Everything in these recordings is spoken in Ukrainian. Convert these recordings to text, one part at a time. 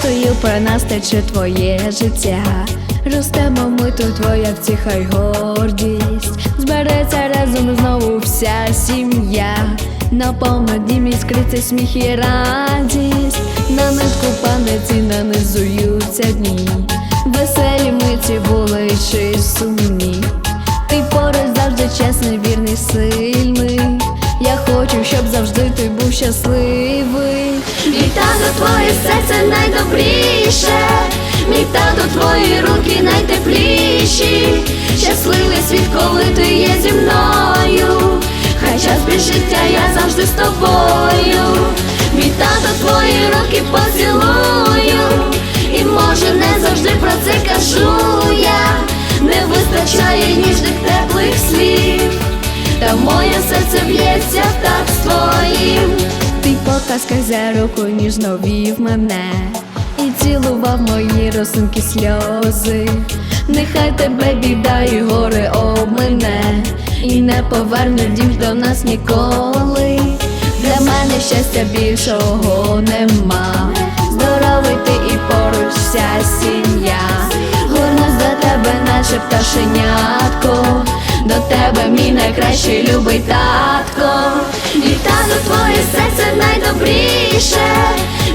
турботою про нас тече твоє життя. Ростемо ми тут твоя втіха й гордість. Збереться разом знову вся сім'я. Наповно дім іскриться сміх і радість. На нитку пам'яті нанизуються дні. Веселі миті були чи сумні. Ти поруч завжди чесний, вірний, сильний. Хочу, щоб завжди ти був щасливий. Мій тато, твоє серце найдобріше. Мій тато, твої руки найтепліші. Щасливий світ, коли ти є зі мною. Хай час без життя, я завжди з тобою. Мій тато, твої руки поцілую. Показка за руку ніжно вів мене і цілував мої росинки сльози. Нехай тебе біда і горе обмине, і не поверне дім до нас ніколи. Для мене щастя більшого нема. Здоровий ти і поруч вся сім'я. Горнусь до тебе, наче пташенятко. До тебе, мій найкращий любий татко. Найдобріше.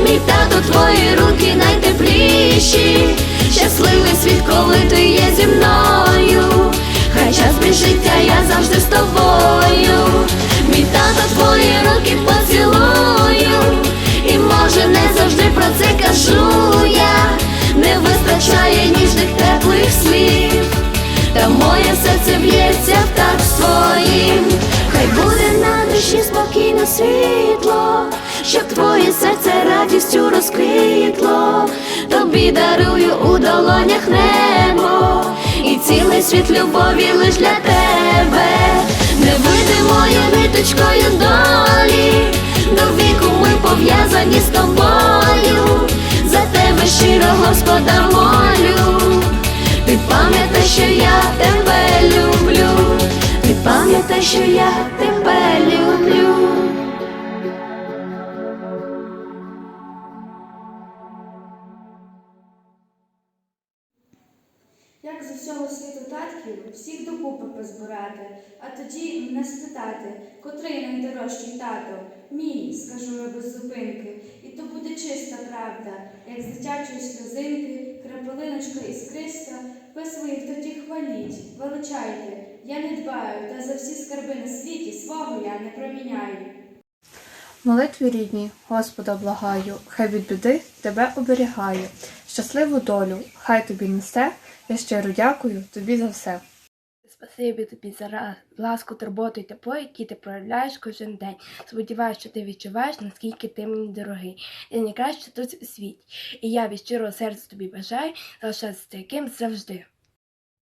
Мій тато, твої руки найтепліші. Щасливий світ, коли ти є зі мною. Хай час без життя, я завжди з тобою. Мій тато, твої руки поцілую. І може не завжди про це кажу я. Не вистачає ніжних теплих слів. Та моє серце б'ється так буде спокійне світло, щоб твоє серце радістю розквітло. Тобі дарую у долонях небо і цілий світ любові лиш для тебе. Невидимою ниточкою долі, до віку ми пов'язані з тобою. За тебе щиро Господа молю. Ти пам'ятай, що я тебе люблю. Пам'ятай, що я тебе люблю. З усього світу татків всіх докупи позбирати, а тоді мене спитати, котрий найдорожчий тато? Мій, скажу я без зупинки, і то буде чиста правда, як з дитячої сльозинки, крапелиночка іскриста, ви своїх тоді хваліть, величайте, я не дбаю, та за всі скарби на світі свого я не проміняю. Молитві рідні, Господа благаю, хай від біди тебе оберігає. Щасливу долю, хай тобі несе. Я щиро дякую тобі за все. Спасибі тобі за ласку, турботу і тепло, які ти проявляєш кожен день. Сподіваюсь, що ти відчуваєш, наскільки ти мені дорогий. Ти найкраще тут у світі. І я від щирого серця тобі бажаю залишатися таким завжди.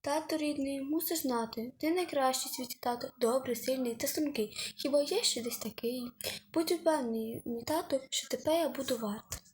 Тато рідний, мусиш знати, ти найкращий світі тато, добрий, сильний та стрункий. Хіба є ще десь такий? Будь упевнений, мій тато, що тебе я буду варт.